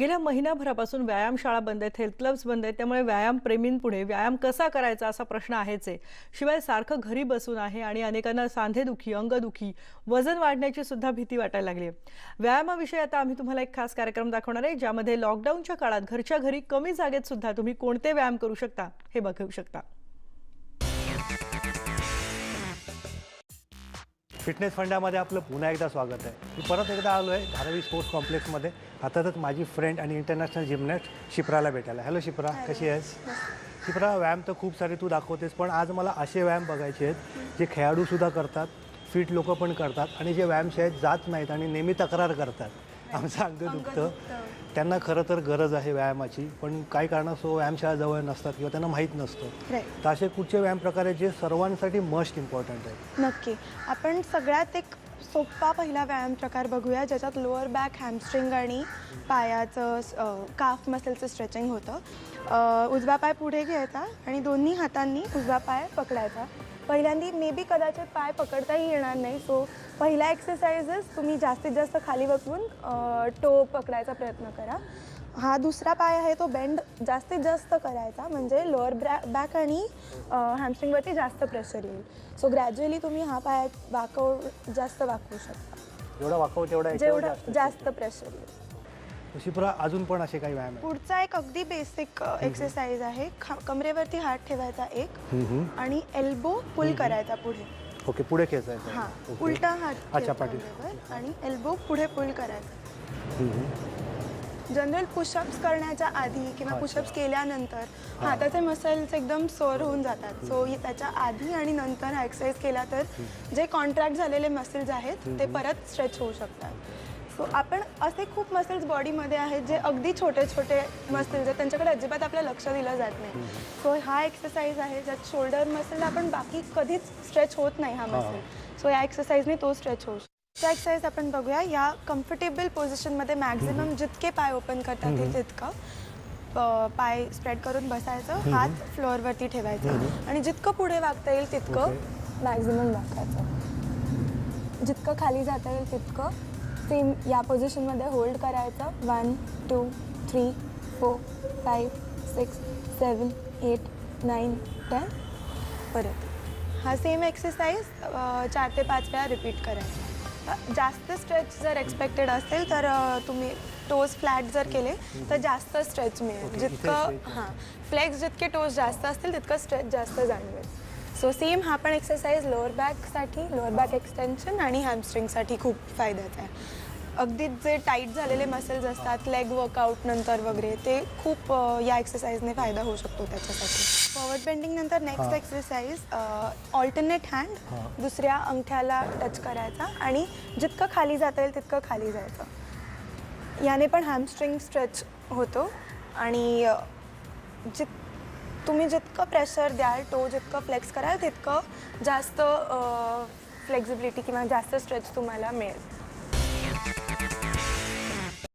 गेल्या महिनाभरापासून व्यायामशाळा बंद आहेत हेल्थ क्लब्स बंद आहेत त्यामुळे व्यायाम प्रेमींपुढे व्यायाम कसा करायचा असा प्रश्न आहेच आहे. शिवाय सारखं घरी बसून आहे आणि अनेकांना सांधेदुखी अंगदुखी वजन वाढण्याची सुद्धा भीती वाटायला लागली आहे. व्यायामाविषयी आता आम्ही तुम्हाला एक खास कार्यक्रम दाखवणार आहे ज्यामध्ये लॉकडाऊनच्या काळात घरच्या घरी कमी जागेत सुद्धा तुम्ही कोणते व्यायाम करू शकता हे बघू शकता. फिटनेस फंडामध्ये आपलं पुन्हा एकदा स्वागत आहे. मी परत एकदा आलो आहे धारावी स्पोर्ट्स कॉम्प्लेक्समध्ये. अर्थातच माझी फ्रेंड आणि इंटरनॅशनल जिमनॅस्ट शिप्राला भेटायला. हॅलो शिप्रा. कशी आहेस? शिप्रा व्यायाम तर खूप सारे तू दाखवतेस पण आज मला असे व्यायाम बघायचे आहेत जे खेळाडूसुद्धा करतात फिट लोक पण करतात आणि जे व्यायामशाळेत जात नाहीत आणि नेहमी तक्रार करतात. आमचं अंग दुखतं त्यांना खरं तर गरज आहे व्यायामाची पण काही कारणास्तव व्यायामशाळा जवळ नसतात किंवा त्यांना माहीत नसतं. तर असे कुठचे व्यायाम प्रकार आहेत जे सर्वांसाठी मस्ट इम्पॉर्टंट आहेत? नक्की. आपण सगळ्यात एक सोपा पहिला व्यायाम प्रकार बघूया ज्याच्यात लोअर बॅक हॅमस्ट्रिंग आणि पायाचं काफ मसलचं स्ट्रेचिंग होतं. अ, उजवा पाय पुढे घ्यायचा आणि दोन्ही हातांनी उजवा पाय पकडायचा. पहिल्यांदी मे बी कदाचित पाय पकडताही येणार नाही सो पहिला एक्सरसाइजेस तुम्ही जास्तीत जास्त खाली बसवून टो पकडायचा प्रयत्न करा. हा दुसरा पाय आहे तो बेंड जास्तीत जास्त करायचा म्हणजे लोअर ब्रॅ बॅक आणि हॅमस्ट्रिंगवरती जास्त प्रेशर येईल. सो ग्रॅज्युअली तुम्ही हा पाय वाकव जास्त वाकवू शकता. जेवढा वाकव तेवढा जेवढं जास्त प्रेशर येईल. शिप्रा अजून पण असे काही व्यायाम पुढचा एक अगदी बेसिक एक्सरसाइज आहे. कमरेवरती हात ठेवायचा एक आणि एल्बो पुल करायचा पुढे. ओके पुढे खेचायचं हां ओके. उलटा हात अच्छा, पाठी. आणि एल्बो पुढे पुल करायचा हम्म. जनरल पुशअप्स करण्याच्या आधी किंवा अच्छा. पुशअप्स केल्यानंतर हाताचे मसल्स एकदम सोर होऊन जातात सो त्याच्या आधी आणि नंतर हा एक्सरसाइज केला तर जे कॉन्ट्रॅक्ट झालेले मसल्स आहेत ते परत स्ट्रेच होऊ शकतात सो आपण असे खूप मसल्स बॉडीमध्ये आहेत जे अगदी छोटे छोटे मसल्स आहेत. त्यांच्याकडे अजिबात आपलं लक्ष दिलं जात नाही. सो हा एक्सरसाइज आहे ज्यात शोल्डर मसल आपण बाकी कधीच स्ट्रेच होत नाही हा मसल सो या एक्सरसाइजने तो स्ट्रेच होऊ शकतो. त्या एक्सरसाइज आपण बघूया. या कम्फर्टेबल पोझिशनमध्ये मॅक्झिमम जितके पाय ओपन करता येईल तितकं पाय स्प्रेड करून बसायचं. हात फ्लोअरवरती ठेवायचं. आणि जितकं पुढे वागता येईल तितकं मॅक्झिमम वाकायचं जितकं खाली जाता येईल तितकं सेम या पोझिशनमध्ये होल्ड करायचं. One two three four five six seven eight nine ten परत. हा सेम एक्सरसाइज चार ते पाच वेळा रिपीट करायचा. जास्त स्ट्रेच जर एक्सपेक्टेड असेल तर तुम्ही टोज फ्लॅट जर केले तर जास्त स्ट्रेच मिळेल. जितकं. हां फ्लेक्स जितके टोज जास्त असतील तितकं स्ट्रेच जास्त जाणवेल. सो सेम हा पण एक्सरसाइज लोअर बॅकसाठी लोअर बॅक एक्सटेन्शन आणि हॅमस्ट्रिंगसाठी खूप फायद्याचा आहे अगदीच जे टाईट झालेले मसल्स असतात लेग वर्कआउट नंतर वगैरे ते खूप या एक्सरसाइजने फायदा होऊ शकतो त्याच्यासाठी फॉरवर्ड बेंडिंग नंतर नेक्स्ट. Exercise alternate hand. दुसऱ्या अंगठ्याला टच करायचा आणि जितकं खाली जाता येईल तितकं खाली जायचं याने पण हॅमस्ट्रिंग स्ट्रेच होतो आणि जित तुम्ही जितकं प्रेशर द्याल टो जितकं फ्लेक्स कराल तितकं जास्त फ्लेक्झिबिलिटी किंवा जास्त स्ट्रेच तुम्हाला मिळेल.